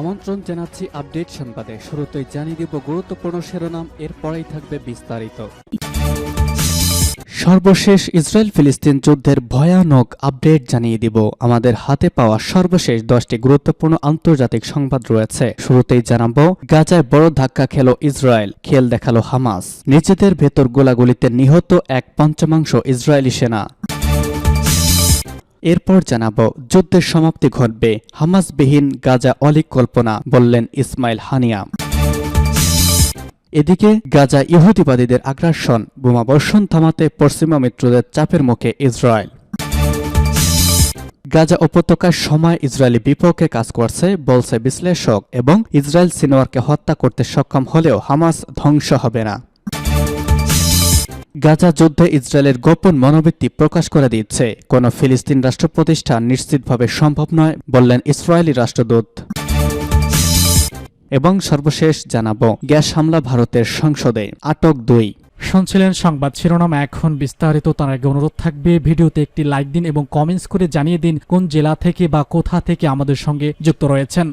আমন্ত্রণ জানাচ্ছি আপডেট সংবাদে। শুরুতেই জানিয়ে দিব গুরুত্বপূর্ণ শিরোনাম, এরপরেই থাকবে বিস্তারিত। সর্বশেষ ইসরায়েল ফিলিস্তিন যুদ্ধের ভয়ানক আপডেট জানিয়ে দিব। আমাদের হাতে পাওয়া সর্বশেষ দশটি গুরুত্বপূর্ণ আন্তর্জাতিক সংবাদ রয়েছে। শুরুতেই জানাব, গাজায় বড় ধাক্কা খেল ইসরায়েল, খেল দেখাল হামাস। নিজেদের ভেতর গোলাগুলিতে নিহত এক পঞ্চমাংশ ইসরায়েলি সেনা। এরপর জানাব, যুদ্ধের সমাপ্তি ঘটবে, হামাসবিহীন গাজা অলিক কল্পনা, বললেন ইসমাইল হানিয়া। এদিকে গাজা ইহুদিবাদীদের আগ্রাসন বোমাবর্ষণ থামাতে পশ্চিমা মিত্রদের চাপের মুখে ইসরায়েল। গাজা উপত্যকার সময় ইসরায়েলি বিপক্ষে কাজ করছে, বলছে বিশ্লেষক, এবং ইসরায়েল সিনোয়ারকে হত্যা করতে সক্ষম হলেও হামাস ধ্বংস হবে না। গাজা যুদ্ধে ইসরায়েলের গোপন মনোবৃত্তি প্রকাশ করে দিচ্ছে কোনো ফিলিস্তিন রাষ্ট্র প্রতিষ্ঠা নিশ্চিতভাবে সম্ভব নয়, বললেন ইসরায়েলি রাষ্ট্রদূত। এবং সর্বশেষ জানাব, গ্যাস হামলা ভারতের সংসদে, আটক দুই। শুনছিলেন সংবাদ শিরোনাম, এখন বিস্তারিত, তার আগে অনুরোধ থাকবে, ভিডিওতে একটি লাইক দিন এবং কমেন্টস করে জানিয়ে দিন কোন জেলা থেকে বা কোথা থেকে আমাদের সঙ্গে যুক্ত রয়েছেন।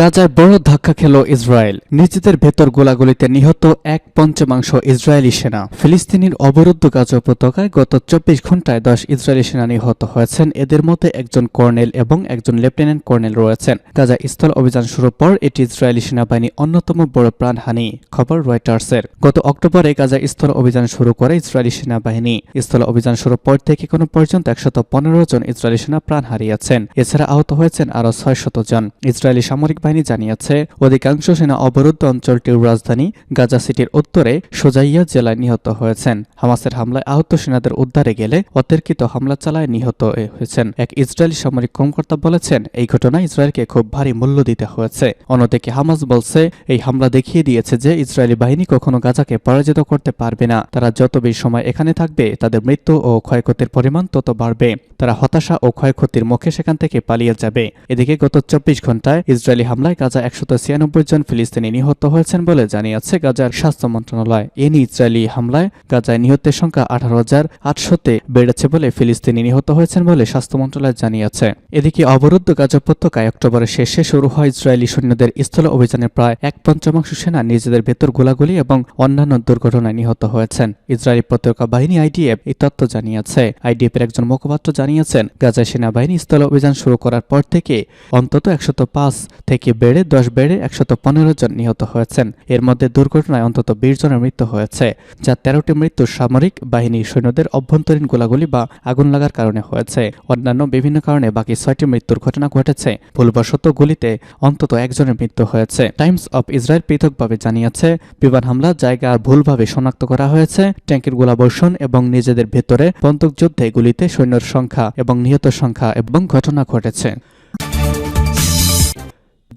গাজায় বড় ধাক্কা খেল ইসরায়েল। নিজেদের ভেতর গোলাগুলিতে নিহত এক পঞ্চমাংশ ইসরায়েলি সেনা। ফিলিস্তিনির অবরুদ্ধ গাজা উপত্যকায় গত চব্বিশ ঘন্টায় দশ ইসরায়েলি সেনা নিহত হয়েছেন। এদের মধ্যে একজন কর্নেল এবং একজন লেফটেন্যান্ট কর্নেল রয়েছেন। গাজা স্থল অভিযান শুরুর পর এটি ইসরায়েলি সেনাবাহিনী অন্যতম বড় প্রাণহানি, খবর রয়টার্সের। গত অক্টোবরে গাজা স্থল অভিযান শুরু করে ইসরায়েলি সেনাবাহিনী। স্থল অভিযান শুরুর পর থেকে কোনো পর্যন্ত একশত পনেরো জন ইসরায়েলি সেনা প্রাণ হারিয়েছেন। এছাড়া আহত হয়েছেন আরও ছয় শত জন। ইসরায়েলি সামরিক বাহিনী জানিয়েছে, অধিকাংশ সেনা অবরুদ্ধ অঞ্চলটির রাজধানী গাজা সিটির উত্তরে সোজাইয়া জেলায় নিহত হয়েছেন। হামাসের হামলায় আহত সেনাদের উদ্ধারে গেলে অতর্কিত হামলা চালায় নিহত হয়েছেন। এক ইসরায়েলি সামরিক কর্মকর্তা বলেছেন, এই ঘটনায় ইসরায়েলকে খুব ভারী মূল্য দিতে হয়েছে। অন্যদিকে হামাস বলছে, এই হামলা দেখিয়ে দিয়েছে যে ইসরায়েলি বাহিনী কখনো গাজাকে পরাজিত করতে পারবে না। তারা যত বেশি সময় এখানে থাকবে, তাদের মৃত্যু ও ক্ষয়ক্ষতির পরিমাণ তত বাড়বে। তারা হতাশা ও ক্ষয়ক্ষতির মুখে সেখান থেকে পালিয়ে যাবে। এদিকে গত চব্বিশ ঘন্টায় ইসরায়েলি হামলায় গাজা একশত ছিয়ানব্বই জন ফিলিস্তিনি নিহত হয়েছেন বলে জানিয়েছে গাজার স্বাস্থ্য মন্ত্রণালয়। এ নিয়ে ইসরায়েলি হামলায় গাজায় নিহতের সংখ্যা আঠারো হাজার আটশোতে বেড়েছে বলে ফিলিস্তিনি নিহত হয়েছেন বলে স্বাস্থ্য মন্ত্রণালয় জানিয়েছে। এদিকে অবরুদ্ধ গাজা উপত্যকায় অক্টোবরের শেষে শুরু হয় ইসরায়েলি সৈন্যদের স্থল অভিযানে প্রায় এক পঞ্চমাংশ সেনা নিজেদের ভেতর গোলাগুলি এবং অন্যান্য দুর্ঘটনায় নিহত হয়েছেন। ইসরায়েলি প্রতিরক্ষা বাহিনী আইডিএফ এই তথ্য জানিয়েছে। আইডিএফ এর একজন মুখপাত্র জানিয়েছেন, গাজায় সেনাবাহিনী স্থল অভিযান শুরু করার পর থেকে অন্তত একশত পাঁচ থেকে বেড়ে দশ বেড়ে একশত পনেরো জন নিহত হয়েছেন। এর মধ্যে দুর্ঘটনায় অন্তত বিশ জনের মৃত্যু হয়েছে, যা তেরোটি মৃত্যু সামরিক বাহিনী সৈন্যদের অভ্যন্তরীণ গোলাগুলি বা আগুন লাগার কারণে হয়েছে। অন্যান্য বিভিন্ন কারণে বাকি ছয়টি মৃত্যুর ঘটনা ঘটেছে। ভুলবশত গুলিতে অন্তত একজনের মৃত্যু হয়েছে। টাইমস অব ইসরায়েল পৃথকভাবে জানিয়েছে, বিমান হামলা জায়গা আর ভুলভাবে শনাক্ত করা হয়েছে, ট্যাঙ্কের গোলাবর্ষণ এবং নিজেদের ভেতরে বন্দুকযুদ্ধে গুলিতে সৈন্যর সংখ্যা এবং নিহত সংখ্যা এবং ঘটনা ঘটেছে।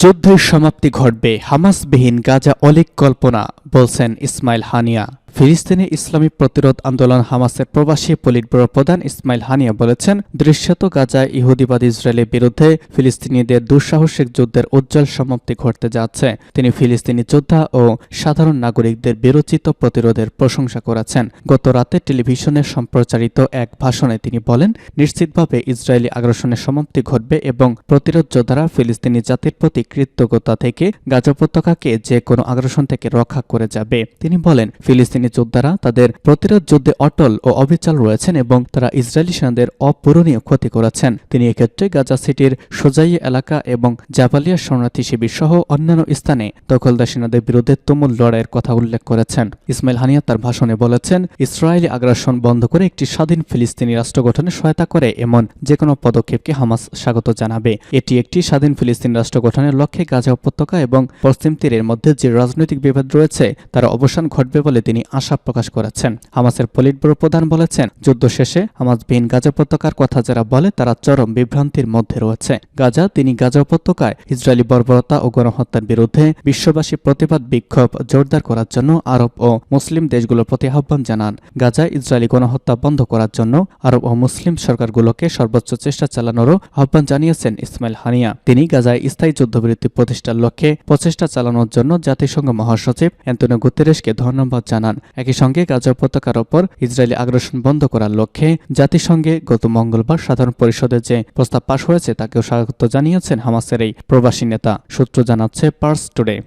যুদ্ধের সমাপ্তি ঘটবে হামাসবিহীন গাজা অলিক কল্পনা বলছেন ইসমাইল হানিয়া। ফিলিস্তিনি ইসলামী প্রতিরোধ আন্দোলন হামাসের প্রবাসী পলিটব্যুরো প্রধান ইসমাইল হানিয়া বলেছেন, দৃশ্যত গাজায় ইহুদিবাদ ইসরায়েলের বিরুদ্ধে ফিলিস্তিনিদের দুঃসাহসিক যুদ্ধের উজ্জ্বল সমাপ্তি ঘটতে যাচ্ছে। তিনি ফিলিস্তিনি যোদ্ধা ও সাধারণ নাগরিকদের বিরোচিত প্রতিরোধের প্রশংসা করেছেন। গত রাতে টেলিভিশনে সম্প্রচারিত এক ভাষণে তিনি বলেন, নিশ্চিতভাবে ইসরায়েলি আগ্রাসনের সমাপ্তি ঘটবে এবং প্রতিরোধ যোদ্ধারা ফিলিস্তিনি জাতির প্রতি কৃতজ্ঞতা থেকে গাজা উপত্যকাকে যে কোনো আগ্রাসন থেকে রক্ষা করে যাবে। তিনি বলেন, ফিলিস্তিনি যোদ্ধারা তাদের প্রতিরোধ যুদ্ধে অটল ও অবিচল রয়েছেন এবং তারা ইসরায়েলি সেনাদের অপূরণীয় ক্ষতি করেছেন। তিনি এক্ষেত্রে গাজা সিটির সোজাইয়া এলাকা এবং জাবালিয়া শরণার্থী শিবির সহ অন্যান্য স্থানে দখলদার সেনাদের বিরুদ্ধে তুমুল লড়াইয়ের কথা উল্লেখ করেছেন। ইসমাইল হানিয়া তার ভাষণে বলেছেন, ইসরায়েলি আগ্রাসন বন্ধ করে একটি স্বাধীন ফিলিস্তিনি রাষ্ট্র গঠনে সহায়তা করে এমন যে কোনো পদক্ষেপকে হামাস স্বাগত জানাবে। এটি একটি স্বাধীন ফিলিস্তিন রাষ্ট্র গঠনের লক্ষ্যে গাজা উপত্যকা এবং পশ্চিম তীরের মধ্যে যে রাজনৈতিক বিভেদ রয়েছে, তার অবসান ঘটবে বলে তিনি আশা প্রকাশ করেছেন। হামাসের পলিটব্যুরো প্রধান বলেছেন, যুদ্ধ শেষে হামাস বিহীন গাজা উপত্যকার কথা যারা বলে, তারা চরম বিভ্রান্তির মধ্যে রয়েছে। গাজা, তিনি গাজা উপত্যকায় ইসরায়েলি বর্বরতা ও গণহত্যার বিরুদ্ধে বিশ্ববাসী প্রতিবাদ বিক্ষোভ জোরদার করার জন্য আরব ও মুসলিম দেশগুলোর প্রতি আহ্বান জানান। গাজায় ইসরায়েলি গণহত্যা বন্ধ করার জন্য আরব ও মুসলিম সরকারগুলোকে সর্বোচ্চ চেষ্টা চালানোরও আহ্বান জানিয়েছেন ইসমাইল হানিয়া। তিনি গাজায় স্থায়ী যুদ্ধবিরতি প্রতিষ্ঠার লক্ষ্যে প্রচেষ্টা চালানোর জন্য জাতিসংঘ মহাসচিব অ্যান্তনিও গুতেরেসকে ধন্যবাদ জানান। একই সঙ্গে গাজা উপত্যকার ওপর ইসরায়েলি আগ্রাসন বন্ধ করার লক্ষ্যে জাতিসংঘে গত মঙ্গলবার সাধারণ পরিষদে যে প্রস্তাব পাশ হয়েছে তাকেও স্বাগত জানিয়েছেন হামাসের এই প্রবাসী নেতা। সূত্র জানাচ্ছে পার্স টুডে।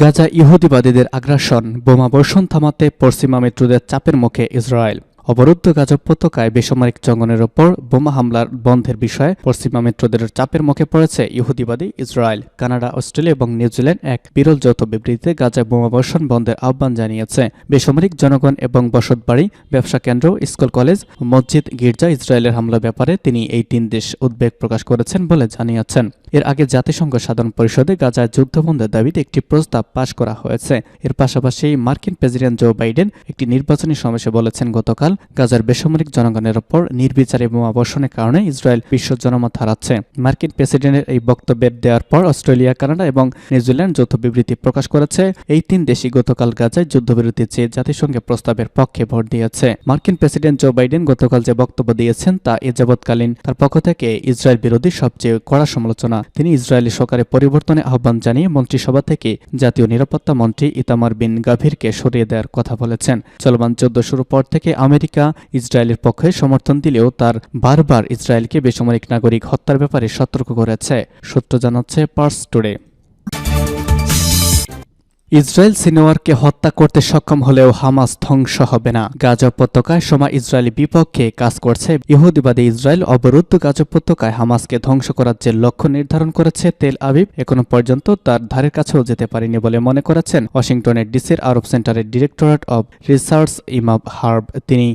গাজা ইহুদিবাদীদের আগ্রাসন বোমা বর্ষণ থামাতে পশ্চিমা মিত্রদের চাপের মুখে ইসরায়েল। অবরুদ্ধ গাজা উপত্যকায় বেসামরিক জঙ্গনের ওপর বোমা হামলার বন্ধের বিষয়ে পশ্চিমা মিত্রদের চাপের মুখে পড়েছে ইহুদিবাদী ইসরায়েল। কানাডা, অস্ট্রেলিয়া এবং নিউজিল্যান্ড এক বিরল যৌথ বিবৃতিতে গাজায় বোমা বর্ষণ বন্ধের আহ্বান জানিয়েছে। বেসামরিক জনগণ এবং বসতবাড়ি, ব্যবসা কেন্দ্র, স্কুল কলেজ, মসজিদ, গির্জা, ইসরায়েলের হামলার ব্যাপারে তিনি এই তিন দেশ উদ্বেগ প্রকাশ করেছেন বলে জানিয়েছেন। এর আগে জাতিসংঘ সাধারণ পরিষদে গাজায় যুদ্ধবন্ধের দাবিতে একটি প্রস্তাব পাশ করা হয়েছে। এর পাশাপাশি মার্কিন প্রেসিডেন্ট জো বাইডেন একটি নির্বাচনী সমাবেশে বলেছেন, গতকাল গাজার বেসামরিক জনগণের ওপর নির্বিচারে বোমা বর্ষণের কারণে ইসরায়েল বিশ্ব জনমত হারাচ্ছে। মার্কিন প্রেসিডেন্টের এই বক্তব্যের দেওয়ার পর অস্ট্রেলিয়া, কানাডা এবং নিউজিল্যান্ড যৌথ বিবৃতি প্রকাশ করেছে। এই তিন দেশই গতকাল গাজায় যুদ্ধবিরতি চেয়ে জাতিসংঘে প্রস্তাবের পক্ষে ভোট দিয়েছে। মার্কিন প্রেসিডেন্ট জো বাইডেন গতকাল যে বক্তব্য দিয়েছেন তা এ যাবৎকালীন তার পক্ষ থেকে ইসরায়েল বিরোধী সবচেয়ে কড়া সমালোচনা। তিনি ইসরায়েলি সরকারের পরিবর্তনে আহ্বান জানিয়ে মন্ত্রিসভা থেকে জাতীয় নিরাপত্তা মন্ত্রী ইতামার বিন গাভীরকে সরিয়ে দেওয়ার কথা বলেছেন। চলমান যুদ্ধ শুরু পর থেকে আমেরিকা ইসরায়েলের পক্ষে সমর্থন দিলেও তার বারবার ইসরায়েলকে বেসামরিক নাগরিক হত্যার ব্যাপারে সতর্ক করেছে। সূত্র জানাচ্ছে পার্স টুডে। ইসরায়েল সিনোয়ারকে হত্যা করতে সক্ষম হলেও হামাস ধ্বংস হবে না। গাজা উপত্যকায় সময় ইসরায়েলি বিপক্ষে কাজ করছে ইহুদিবাদী ইসরায়েল অবরুদ্ধ গাজা উপত্যকায় হামাসকে ধ্বংস করার যে লক্ষ্য নির্ধারণ করেছে তেল আবিব এখনও পর্যন্ত তার ধারের কাছেও যেতে পারেনি বলে মনে করেছেন ওয়াশিংটনের ডিসির আরব সেন্টারের directorate of research Imad Harb. তিনি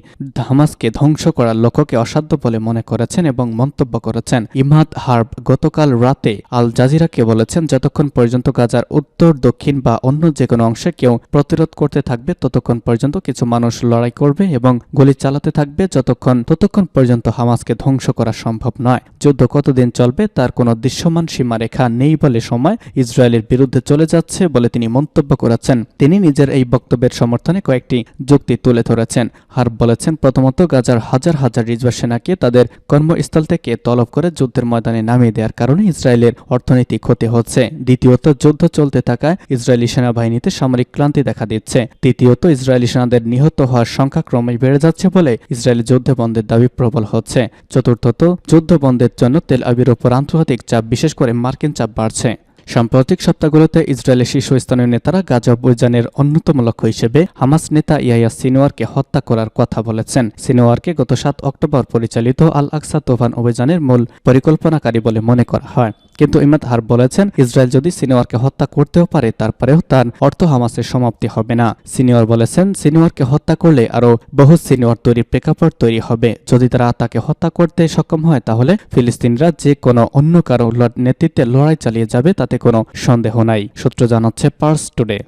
হামাসকে ধ্বংস করার লক্ষ্যকে অসাধ্য বলে মনে করেছেন এবং মন্তব্য করেছেন। ইমাদ হার্ব গতকাল রাতে আল জাজিরাকে বলেছেন, যতক্ষণ পর্যন্ত গাজার উত্তর, দক্ষিণ বা অন্য যে কোনো অংশে কেউ প্রতিরোধ করতে থাকবে ততক্ষণ পর্যন্ত কিছু মানুষ লড়াই করবে এবং গুলি চালাতে থাকবে যতক্ষণ, ততক্ষণ পর্যন্ত হামাসকে ধ্বংস করা সম্ভব নয়। যুদ্ধ কতদিন চলবে তার কোনো দৃশ্যমান সীমারেখা নেই বলে সময় ইসরায়েলের বিরুদ্ধে চলে যাচ্ছে বলে তিনি মন্তব্য করেছেন। তিনি নিজের এই বক্তব্যের সমর্থনে কয়েকটি যুক্তি তুলে ধরেছেন। হার্ব বলেছেন, প্রথমত, গাজার হাজার হাজার রিজওয়া সেনাকে তাদের কর্মস্থল থেকে তলব করে যুদ্ধের ময়দানে নামিয়ে দেওয়ার কারণে ইসরায়েলের অর্থনৈতিক ক্ষতি হচ্ছে। দ্বিতীয়ত, যুদ্ধ চলতে থাকায় ইসরায়েলি সেনাবাহিনীতে সামরিক ক্লান্তি দেখা দিচ্ছে। তৃতীয়ত, ইসরায়েলি সেনাদের নিহত হওয়ার সংখ্যা ক্রমে বেড়ে যাচ্ছে বলে ইসরায়েলি যুদ্ধ বন্ধের দাবি প্রবল হচ্ছে। চতুর্থত যুদ্ধ বন্ধের জন্য তেল আবির ওপর আন্তর্জাতিক চাপ, বিশেষ করে মার্কিন চাপ বাড়ছে। সাম্প্রতিক সপ্তাহগুলোতে ইসরায়েলের শীর্ষস্থানীয় নেতারা গাজা অভিযানের অন্যতম লক্ষ্য হিসেবে হামাস নেতা ইয়াইয়া সিনোয়ারকে হত্যা করার কথা বলেছেন। সিনোয়ারকে গত সাত অক্টোবর পরিচালিত আল আকসা তোফান অভিযানের মূল পরিকল্পনাকারী বলে মনে করা হয়। কিন্তু ইমাদ হার বলেছেন, ইসরায়েল যদি সিনিয়রকে হত্যা করতেও পারে, তারপরেও তার অর্থ হামাসের সমাপ্তি হবে না। সিনিয়র বলেছেন, সিনিয়রকে হত্যা করলে আরও বহু সিনিয়র তৈরি প্রেক্ষাপট তৈরি হবে। যদি তারা তাকে হত্যা করতে সক্ষম হয়, তাহলে ফিলিস্তিনরা যে কোনো অন্য কারও নেতৃত্বে লড়াই চালিয়ে যাবে, তাতে কোনো সন্দেহ নাই। সূত্র জানাচ্ছে পার্স টুডে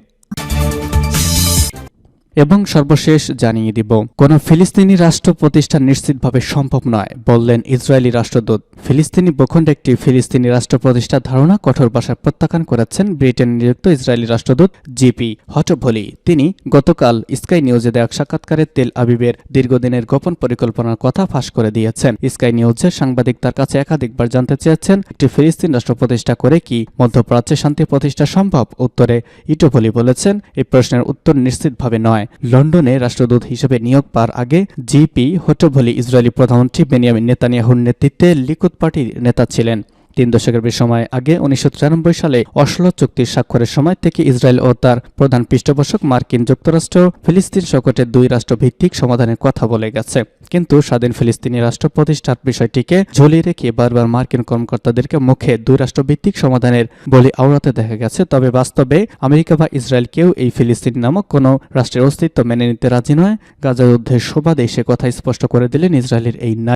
এবং সর্বশেষ জানিয়ে দিব, কোনো ফিলিস্তিনি রাষ্ট্র প্রতিষ্ঠা নিশ্চিতভাবে সম্ভব নয়, বললেন ইসরায়েলি রাষ্ট্রদূত। ফিলিস্তিনি ভূখণ্ডে একটি ফিলিস্তিনি রাষ্ট্র প্রতিষ্ঠার ধারণা কঠোর ভাষায় প্রত্যাখ্যান করেছেন ব্রিটেন নিযুক্ত ইসরায়েলি রাষ্ট্রদূত জিপি হটভলি। তিনি গতকাল স্কাই নিউজে দেওয়া সাক্ষাৎকারে তেল আবিবের দীর্ঘদিনের গোপন পরিকল্পনার কথা ফাঁস করে দিয়েছেন। স্কাই নিউজের সাংবাদিক তার কাছে একাধিকবার জানতে চেয়েছেন, একটি ফিলিস্তিন রাষ্ট্র প্রতিষ্ঠা করে কি মধ্যপ্রাচ্যে শান্তি প্রতিষ্ঠা সম্ভব? উত্তরে ইটোভলি বলেছেন এই প্রশ্নের উত্তর নিশ্চিতভাবে নয়। লন্ডনে রাষ্ট্রদূত হিসেবে নিয়োগ পাওয়ার আগে জিপি হটভলি ইসরায়েলি প্রধানমন্ত্রী বেনিয়ামিন নেতানিয়াহুর নেতৃত্বে লিকুদ পার্টির নেতা ছিলেন। তিন দশকের সময় আগে উনিশশো তিরানব্বই সালে অসলো চুক্তির স্বাক্ষরের সময় থেকে ইসরায়েল ও তার প্রধান পৃষ্ঠপোষক মার্কিন যুক্তরাষ্ট্র ফিলিস্তিন সংকটের দুই রাষ্ট্র ভিত্তিক সমাধানের কথা বলে গেছে। কিন্তু স্বাধীন ফিলিস্তিনি রাষ্ট্র প্রতিষ্ঠার বিষয়টিকে ঝুলিয়ে রেখে বারবার মার্কিন কর্মকর্তাদেরকে মুখে দুই রাষ্ট্র ভিত্তিক সমাধানের বলি আওড়াতে দেখা গেছে, তবে বাস্তবে আমেরিকা বা ইসরায়েল কেউ এই ফিলিস্তিন নামক কোনো রাষ্ট্রের অস্তিত্ব মেনে নিতে রাজি নয়। গাজা যুদ্ধের সুবাদে সে কথা স্পষ্ট করে দিলেন ইসরায়েলের এই